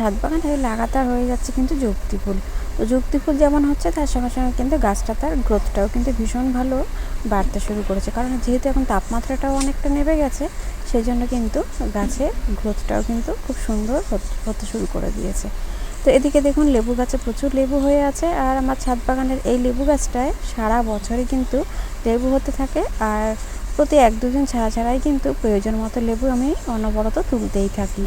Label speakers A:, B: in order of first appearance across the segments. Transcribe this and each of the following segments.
A: ছাদ বাগান বাগানে লাগাতার হয়ে যাচ্ছে কিন্তু যুক্তি ফুল। তো যুক্তি ফুল যেমন হচ্ছে, তার সঙ্গে সঙ্গে কিন্তু গাছটা তার গ্রোথটাও কিন্তু ভীষণ ভালো বাড়তে শুরু করেছে। কারণ যেহেতু এখন তাপমাত্রাটাও অনেকটা নেমে গেছে সেই জন্য কিন্তু গাছের গ্রোথটাও কিন্তু খুব সুন্দর হত- শুরু করে দিয়েছে। তো এদিকে দেখুন, লেবু গাছে প্রচুর লেবু হয়ে আছে, আর আমার ছাদ বাগানের এই লেবু গাছটায় সারা বছরই কিন্তু লেবু হতে থাকে, আর প্রতি এক দুদিন ছাড়া ছাড়াই কিন্তু প্রয়োজন মতো লেবু আমি অনবরত তুলতেই থাকি।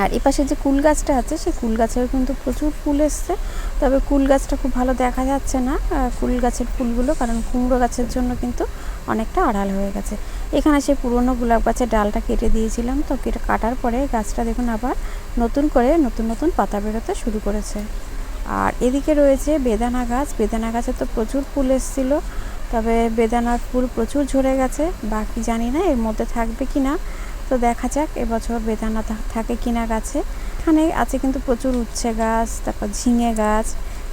A: আর এই পাশে যে কুল গাছটা আছে, সেই কুল গাছেও কিন্তু প্রচুর ফুল এসছে। তবে কুল গাছটা খুব ভালো দেখা যাচ্ছে না কুল গাছের ফুলগুলো, কারণ কুমড়ো গাছের জন্য কিন্তু অনেকটা আড়াল হয়ে গেছে। এখানে সেই পুরনো গোলাপ গাছের ডালটা কেটে দিয়েছিলাম, তো কেটে কাটার পরে গাছটা দেখুন আবার নতুন করে নতুন নতুন পাতা বেরোতে শুরু করেছে। আর এদিকে রয়েছে বেদানা গাছ, বেদানা গাছে তো প্রচুর ফুল এসেছিল, তবে বেদানার ফুল প্রচুর ঝরে গেছে, বাকি জানি না এর মধ্যে থাকবে কি না তো দেখা যাক, এবছর বেদানা থাকে কিনা গাছে। এখানে আছে কিন্তু প্রচুর উচ্ছে গাছ, তারপর ঝিঙে গাছ,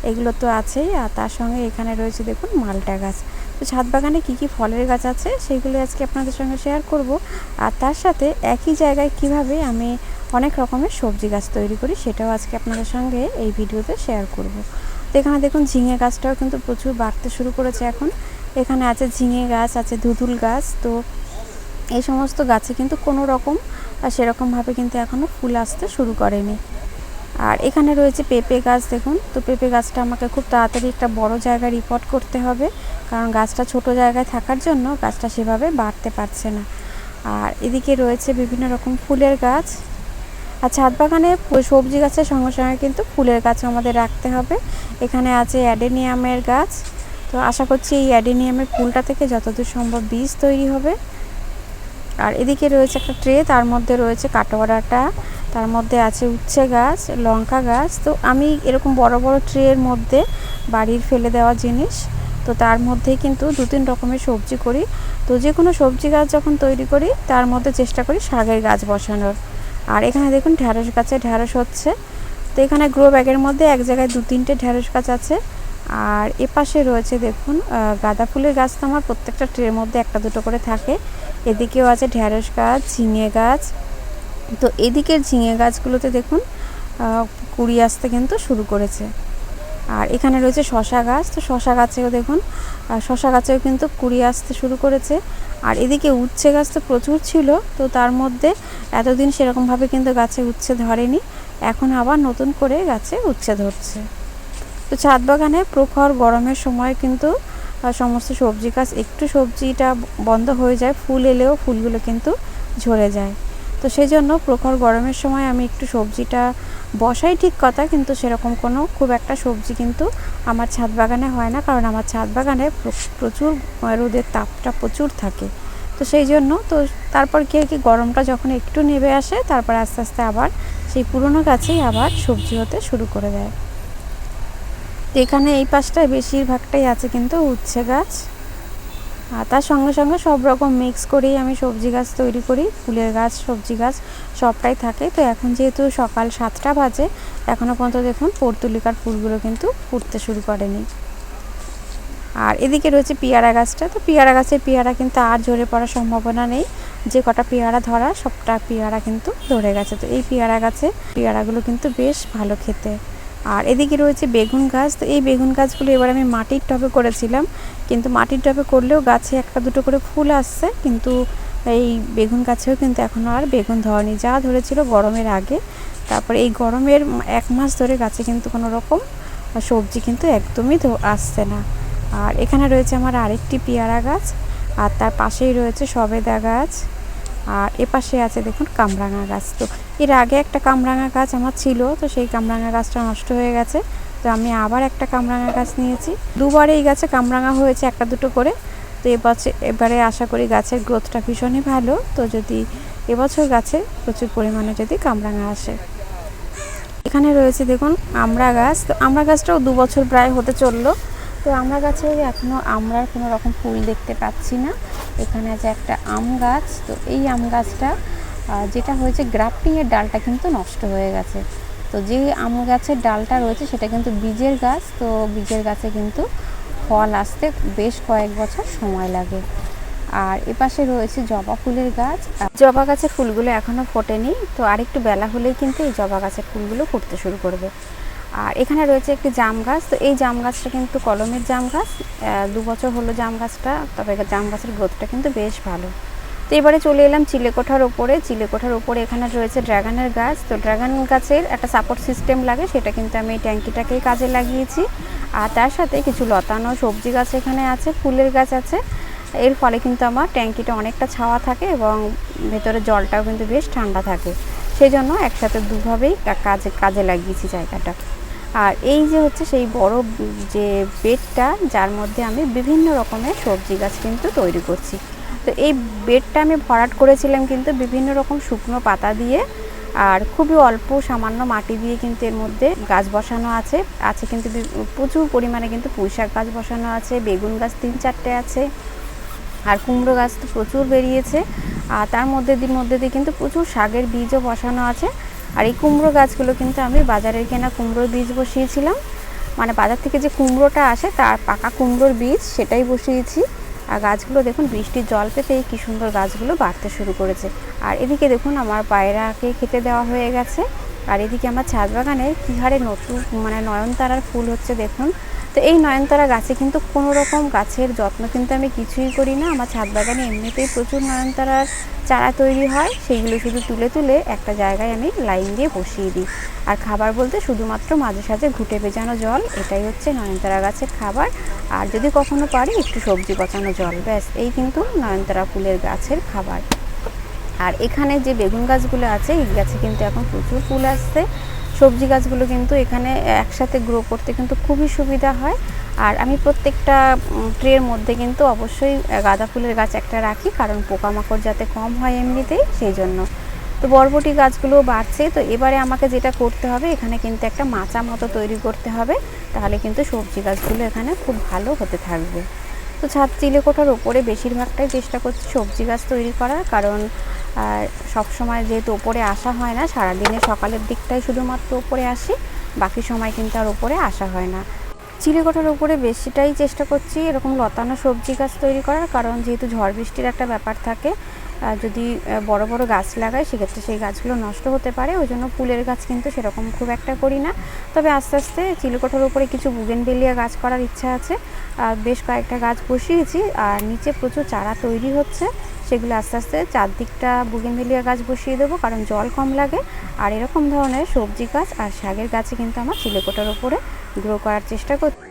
A: এগুলো তো আছেই। আর তার সঙ্গে এখানে রয়েছে দেখুন মালটা গাছ। তো ছাদ বাগানে কী কী ফলের গাছ আছে সেইগুলো আজকে আপনাদের সঙ্গে শেয়ার করব। আর তার সাথে একই জায়গায় কীভাবে আমি অনেক রকমের সবজি গাছ তৈরি করি সেটাও আজকে আপনাদের সঙ্গে এই ভিডিওতে শেয়ার করব। তো এখানে দেখুন ঝিঙে গাছটাও কিন্তু প্রচুর বাড়তে শুরু করেছে এখন। এখানে আছে ঝিঙে গাছ, আছে ধুতুল গাছ, তো এই সমস্ত গাছে কিন্তু কোনো রকম সেরকমভাবে কিন্তু এখনও ফুল আসতে শুরু করেনি। আর এখানে রয়েছে পেঁপে গাছ, দেখুন। তো পেঁপে গাছটা আমাকে খুব তাড়াতাড়ি একটা বড় জায়গায় রিপোর্ট করতে হবে। কারণ গাছটা ছোট জায়গায় থাকার জন্য গাছটা সেভাবে বাড়তে পারছে না। আর এদিকে রয়েছে বিভিন্ন রকম ফুলের গাছ। আর ছাদ বাগানে সবজি গাছের সঙ্গে সঙ্গে কিন্তু ফুলের গাছও আমাদের রাখতে হবে। এখানে আছে অ্যাডেনিয়ামের গাছ। তো আশা করছি এই অ্যাডেনিয়ামের ফুলটা থেকে যতদূর সম্ভব বীজ তৈরি হবে। আর এদিকে রয়েছে একটা ট্রে, তার মধ্যে রয়েছে কাটোয়ারাটা, তার মধ্যে আছে উচ্ছে গাছ, লঙ্কা গাছ। তো আমি এরকম বড় বড় ট্রের মধ্যে বাড়ির ফেলে দেওয়া জিনিস। তো তার মধ্যেই কিন্তু দু তিন রকমের সবজি করি। তো যে কোনো সবজি গাছ যখন তৈরি করি, তার মধ্যে চেষ্টা করি শাকের গাছ বসানোর। আর এখানে দেখুন ঢ্যাঁড়স গাছে ঢ্যাঁড়স হচ্ছে। তো এখানে গ্রো ব্যাগের মধ্যে এক জায়গায় দু তিনটে ঢ্যাঁড়স গাছ আছে। আর এপাশে রয়েছে দেখুন গাঁদা ফুলের গাছ তো আমার প্রত্যেকটা ট্রের মধ্যে একটা দুটো করে থাকে। এদিকেও আছে ঢ্যাঁড়স গাছ, ঝিঙে গাছ। তো এদিকের ঝিঙে গাছগুলোতে দেখুন কুড়ি আসতে কিন্তু শুরু করেছে। আর এখানে রয়েছে শশা গাছ, তো শশা গাছেও দেখুন শশা গাছেও কিন্তু কুড়ি আসতে শুরু করেছে। আর এদিকে উচ্ছে গাছ তো প্রচুর ছিল, তো তার মধ্যে এতদিন সেরকমভাবে কিন্তু গাছে উচ্ছে ধরেনি, এখন আবার নতুন করে গাছে উচ্ছে ধরছে। তো ছাদ বাগানে প্রখর গরমের সময় কিন্তু সমস্ত সবজি গাছ, একটু সবজিটা বন্ধ হয়ে যায়, ফুল এলেও ফুলগুলো কিন্তু ঝরে যায়। তো সেই জন্য প্রখর গরমের সময় আমি একটু সবজিটা বসাই ঠিক কথা, কিন্তু সেরকম কোনো খুব একটা সবজি কিন্তু আমার ছাদ বাগানে হয় না, কারণ আমার ছাদ বাগানে প্রচুর রোদের তাপটা প্রচুর থাকে। তো সেই জন্য তো তারপর কি কি গরমটা যখন একটু নেমে আসে, তারপর আস্তে আস্তে আবার সেই পুরনো গাছেই আবার সবজি হতে শুরু করে দেয়। তো এখানে এই পাশটায় বেশিরভাগটাই আছে কিন্তু উচ্ছে গাছ। আর তার সঙ্গে সঙ্গে সব রকম মিক্স করেই আমি সবজি গাছ তৈরি করি, ফুলের গাছ, সবজি গাছ, সবটাই থাকে। তো এখন যেহেতু সকাল সাতটা বাজে এখনও পর্যন্ত দেখুন পর্তুলিকার ফুলগুলো কিন্তু ফুটতে শুরু করেনি। আর এদিকে রয়েছে পেয়ারা গাছটা। তো পেয়ারা গাছের পেয়ারা কিন্তু আর ঝরে পড়ার সম্ভাবনা নেই। যে কটা পেয়ারা ধরা, সবটা পেয়ারা কিন্তু ধরে গেছে। তো এই পেয়ারা গাছে, পেয়ারাগুলো কিন্তু বেশ ভালো খেতে। আর এদিকে রয়েছে বেগুন গাছ। তো এই বেগুন গাছগুলো এবার আমি মাটির টবে করেছিলাম। কিন্তু মাটির টবে করলেও গাছে একটা দুটো করে ফুল আসছে। কিন্তু এই বেগুন গাছেও কিন্তু এখনও আর বেগুন ধরেনি। যা ধরেছিল গরমের আগে। তারপরে এই গরমের এক মাস ধরে গাছে কিন্তু কোনো রকম সবজি কিন্তু একদমই আসছে না। আর এখানে রয়েছে আমার আরেকটি পেয়ারা গাছ। আর তার পাশেই রয়েছে সবেদা গাছ। আর এপাশে আছে দেখুন কামরাঙা গাছ। তো এর আগে একটা কামরাঙা গাছ আমার ছিল, তো সেই কামরাঙা গাছটা নষ্ট হয়ে গেছে। তো আমি আবার একটা কামরাঙা গাছ নিয়েছি। দুবার এই গাছে কামরাঙা হয়েছে একটা দুটো করে। তো এবছর এবারে আশা করি গাছের গ্রোথটা ভীষণই ভালো। তো যদি এবছর গাছে প্রচুর পরিমাণে যদি কামরাঙা আসে। এখানে রয়েছে দেখুন আমরা গাছ। তো আমরা গাছটাও দু বছর প্রায় হতে চলল। তো আমরা গাছে এখনও আমড়ার কোনো রকম ফুল দেখতে পাচ্ছি না। এখানে আছে একটা আম গাছ। তো এই আম গাছটা যেটা হয়েছে গ্রাফটিংয়ের ডালটা কিন্তু নষ্ট হয়ে গেছে। তো যে আম গাছের ডালটা রয়েছে সেটা কিন্তু বীজের গাছ। তো বীজের গাছে কিন্তু ফল আসতে বেশ কয়েক বছর সময় লাগে। আর এপাশে রয়েছে জবা ফুলের গাছ। জবা গাছের ফুলগুলো এখনও ফোটেনি। তো আরেকটু বেলা হলেই কিন্তু এই জবা গাছের ফুলগুলো ফুটতে শুরু করবে। আর এখানে রয়েছে একটি জাম গাছ। তো এই জাম গাছটা কিন্তু কলমের জাম গাছ। দু বছর হলো জাম গাছটা, তবে জাম গাছের গ্রোথটা কিন্তু বেশ ভালো। তো এবারে চলে এলাম চিলেকোঠার ওপরে। চিলেকোঠার ওপরে এখানে রয়েছে ড্রাগনের গাছ। তো ড্রাগন গাছের একটা সাপোর্ট সিস্টেম লাগে, সেটা কিন্তু আমি এই ট্যাঙ্কিটাকেই কাজে লাগিয়েছি। আর তার সাথে কিছু লতানো সবজি গাছ এখানে আছে, ফুলের গাছ আছে। এর ফলে কিন্তু আমার ট্যাঙ্কিটা অনেকটা ছাওয়া থাকে এবং ভেতরে জলটাও কিন্তু বেশ ঠান্ডা থাকে। সেই জন্য একসাথে দুভাবেই কাজে কাজে লাগিয়েছি জায়গাটা। আর এই যে হচ্ছে সেই বড় যে বেডটা, যার মধ্যে আমি বিভিন্ন রকমের সবজি গাছ কিন্তু তৈরি করছি। তো এই বেডটা আমি ভরাট করেছিলাম কিন্তু বিভিন্ন রকম শুকনো পাতা দিয়ে আর খুবই অল্প সামান্য মাটি দিয়ে কিন্তু এর মধ্যে গাছ বসানো আছে। আছে কিন্তু প্রচুর পরিমাণে কিন্তু পুঁই শাক গাছ বসানো আছে, বেগুন গাছ তিন চারটে আছে, আর কুমড়ো গাছ তো প্রচুর বেরিয়েছে। আর তার মধ্যে মধ্যে দিয়ে কিন্তু প্রচুর শাকের বীজও বসানো আছে। আর এই কুমড়ো গাছগুলো কিন্তু আমি বাজারের কেনা কুমড়োর বীজ বসিয়েছিলাম। মানে বাজার থেকে যে কুমড়োটা আসে, তার পাকা কুমড়োর বীজ সেটাই বসিয়েছি। আর গাছগুলো দেখুন, বৃষ্টির জল পেতেই কী সুন্দর গাছগুলো বাড়তে শুরু করেছে। আর এদিকে দেখুন, আমার পায়রাকে খেতে দেওয়া হয়ে গেছে। আর এদিকে আমার ছাদ বাগানে কী হারে নতুন মানে নয়নতারার ফুল হচ্ছে দেখুন। তো এই নয়নতারা গাছে কিন্তু কোনো রকম গাছের যত্ন কিন্তু আমি কিছুই করি না। আমার ছাদ বাগানে এমনিতেই প্রচুর নয়নতারার চারা তৈরি হয়। সেইগুলো শুধু তুলে তুলে একটা জায়গায় আমি লাইন দিয়ে বসিয়ে দিই। আর খাবার বলতে শুধুমাত্র মাঝে সাঝে ঘুটে ভেজানো জল, এটাই হচ্ছে নয়নতারা গাছের খাবার। আর যদি কখনো পারি, একটু সবজি পচানো জল, ব্যাস, এই কিন্তু নয়নতারা ফুলের গাছের খাবার। আর এখানে যে বেগুন গাছগুলো আছে, এই গাছে কিন্তু এখন প্রচুর ফুল আসছে। সবজি গাছগুলো কিন্তু এখানে একসাথে গ্রো করতে কিন্তু খুবই সুবিধা হয়। আর আমি প্রত্যেকটা ট্রের মধ্যে কিন্তু অবশ্যই গাঁদা ফুলের গাছ একটা রাখি, কারণ পোকামাকড় যাতে কম হয় এমনিতেই, সেই জন্য। তো বরবটি গাছগুলো বাড়ছে, তো এবারে আমাকে যেটা করতে হবে, এখানে কিন্তু একটা মাচা মতো তৈরি করতে হবে। তাহলে কিন্তু সবজি গাছগুলো এখানে খুব ভালো হতে থাকবে। তো ছাদ চিলেকোঠার ওপরে বেশিরভাগটাই চেষ্টা করছি সবজি গাছ তৈরি করার, কারণ আর সব সময় যেহেতু ওপরে আসা হয় না সারাদিনে সকালের দিকটাই শুধুমাত্র ওপরে আসি, বাকি সময় কিন্তু আর ওপরে আসা হয় না। চিলেকোঠার উপরে বেশিটাই চেষ্টা করছি এরকম লতানো সবজি গাছ তৈরি করার, কারণ যেহেতু ঝড় বৃষ্টির একটা ব্যাপার থাকে যদি বড় বড় গাছ লাগাই, সেক্ষেত্রে সেই গাছগুলো নষ্ট হতে পারে, ওই জন্য ফুলের গাছ কিন্তু সেরকম খুব একটা করি না। তবে আস্তে আস্তে চিলেকোঠার উপরে কিছু বুগেনবেলিয়া গাছ করার ইচ্ছা আছে, আর বেশ কয়েকটা গাছ বসিয়েছি, আর নিচে প্রচুর চারা তৈরি হচ্ছে সেগুলো আস্তে আস্তে চারদিকটা বুগেনভেলিয়া গাছ বসিয়ে দেবো, কারণ জল কম লাগে। আর এরকম ধরনের সবজি গাছ আর শাকের গাছে কিন্তু আমার চিলেকোটার ওপরে গ্রো করার চেষ্টা করছি।